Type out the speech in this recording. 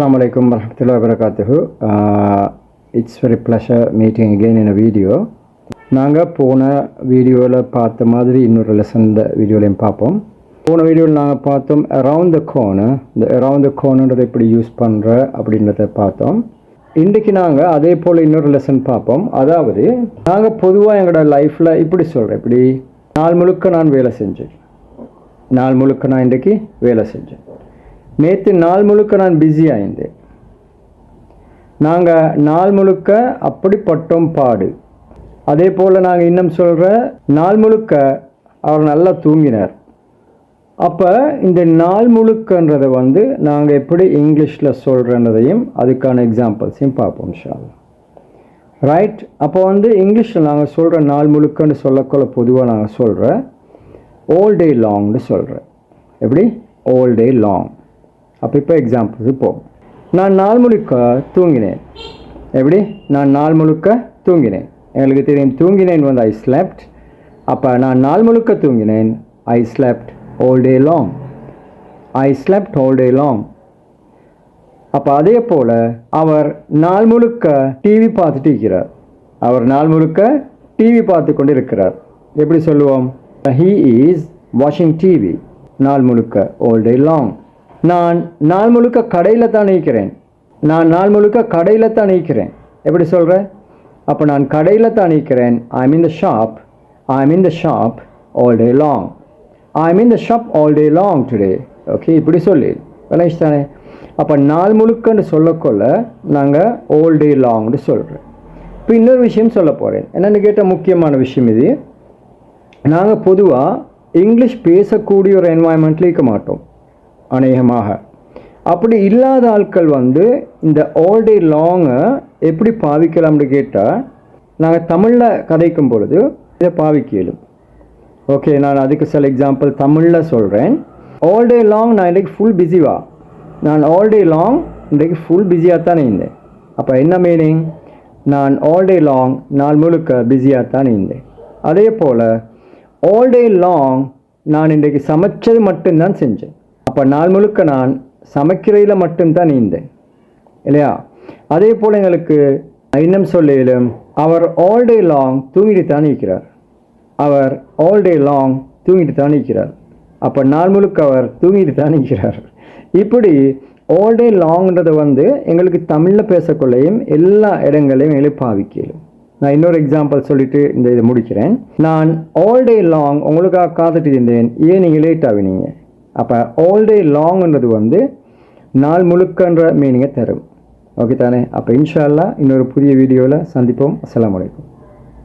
Assalamu alaikum warahmatullahi wabarakatuh. It's very pleasure meeting again in a video நாங்கள் போன வீடியோவில் பார்த்த மாதிரி இன்னொரு லெசன் இந்த வீடியோலையும் பார்ப்போம். போன வீடியோவில் நாங்கள் பார்த்தோம் அரவுண்ட் த கோனு இந்த அரவுண்ட் த கோனுன்றதை எப்படி யூஸ் பண்ணுற அப்படின்றத பார்த்தோம். இன்றைக்கு நாங்கள் அதே போல் இன்னொரு லெசன் பார்ப்போம். அதாவது நாங்கள் பொதுவாக எங்களோட லைஃப்பில் இப்படி சொல்கிறேன் இப்படி நாள் முழுக்க நான் வேலை செஞ்சேன். நாள் முழுக்க நான் இன்றைக்கி வேலை செஞ்சேன். நேற்று நாள் முழுக்க நான் பிஸி ஆயிருந்தேன். நாங்கள் நாள் முழுக்க அப்படிப்பட்டோம் பாடு. அதே போல் நாங்கள் இன்னும் சொல்கிற நாள் முழுக்க அவர் நல்லா தூங்கினார். அப்போ இந்த நாள் முழுக்கன்றதை வந்து நாங்கள் எப்படி இங்கிலீஷில் சொல்கிறன்றதையும் அதுக்கான எக்ஸாம்பிள்ஸையும் பார்ப்போம் ஷால் ரைட் அப்போ வந்து இங்கிலீஷில் நாங்கள் சொல்கிற நாள் முழுக்கன்னு சொல்லக்குள்ள பொதுவாக நாங்கள் சொல்கிற all டே லாங்னு சொல்கிறேன் எப்படி? All டே லாங் அப்போ இப்போ எக்ஸாம்பிள்ஸு போகும் நான் நாள் முழுக்க தூங்கினேன். எப்படி? நான் நாள் முழுக்க தூங்கினேன். எங்களுக்கு தெரியும் தூங்கினேன் வந்து ஐ ஸ்லெப்ட் அப்போ நான் நாள் முழுக்க தூங்கினேன். I slept all day long I slept all day long அப்போ அதே போல் அவர் நாள் முழுக்க டிவி பார்த்துட்டு இருக்கிறார். அவர் நாள் முழுக்க டிவி பார்த்து கொண்டு இருக்கிறார். எப்படி சொல்லுவோம்? ஹீ இஸ் வாஷிங் டிவி நாள் முழுக்க all டே லாங் நான் நாள் முழுக்க கடையில் தான் நிற்கிறேன் நான் நாள் முழுக்க கடையில் தான் நிற்கிறேன் எப்படி சொல்கிறேன் அப்போ நான் கடையில் தான் நிற்கிறேன் I mean the shop I mean the shop all day long I mean the shop all day long today okay இப்படி சொல்லி. விளையாச்சு தானே? அப்போ நாள் முழுக்கன்னு சொல்லக்கொள்ள நாங்கள் ஓல் டே லாங்னு சொல்கிறோம் இப்போ இன்னொரு விஷயம் சொல்ல போகிறேன் என்னென்னு கேட்டால் முக்கியமான விஷயம் இது. நாங்கள் பொதுவாக இங்கிலீஷ் பேசக்கூடிய ஒரு என்வாயன்மெண்ட்டில் இருக்க மாட்டோம். அநேகமாக. அப்படி இல்லாத ஆட்கள் வந்து இந்த ஆல் டே லாங்கை எப்படி பாவிக்கலாம்னு கேட்டால் நாங்கள் தமிழில் கதைக்கும் பொழுது இதை பாவிக்க இயலும் ஓகே நான் அதுக்கு சில எக்ஸாம்பிள் தமிழில் சொல்கிறேன் ஆல் டே லாங் நான் இன்றைக்கு ஃபுல் பிஸிவா நான் ஆல் டே லாங் இன்றைக்கு ஃபுல் பிஸியாக தானே இருந்தேன். அப்போ என்ன மீனிங் நான் ஆல் டே லாங் நாள் முழுக்க பிஸியாக தான் இருந்தேன். அதே போல் ஆல் டே லாங் நான் இன்றைக்கு சமைச்சது மட்டும்தான் செஞ்சேன். அப்போ நாள் முழுக்க நான் சமைக்கிறதில் மட்டும்தான் நீந்தேன். இல்லையா? அதே போல் எங்களுக்கு இன்னும் சொல்லிலும் அவர் ஆல் டே லாங் தூங்கிட்டு தான் இருக்கிறார். அவர் ஆல் டே லாங் தூங்கிட்டு தான் இருக்கிறார். அப்போ நாள் முழுக்க அவர் தூங்கிட்டு தான் இருக்கிறார். இப்படி ஆல் டே லாங்ன்றதை வந்து எங்களுக்கு தமிழில் பேசக்குள்ளையும் எல்லா இடங்களையும் எழுப்பாவிக்கலும் நான் இன்னொரு எக்ஸாம்பிள் சொல்லிட்டு இந்த இதை முடிக்கிறேன். நான் ஆல் டே லாங் உங்களுக்காக காத்துட்டு இருந்தேன். ஏன் நீங்கள் லேட் ஆகினீங்க அப்போ ஆல் டே லாங்ன்றது வந்து நாள் முழுக்கன்ற மீனிங்கை தரும். ஓகே தானே? அப்போ இன்ஷா இன்னொரு புதிய வீடியோவில் சந்திப்போம். அஸ்லாம் வலைக்கம்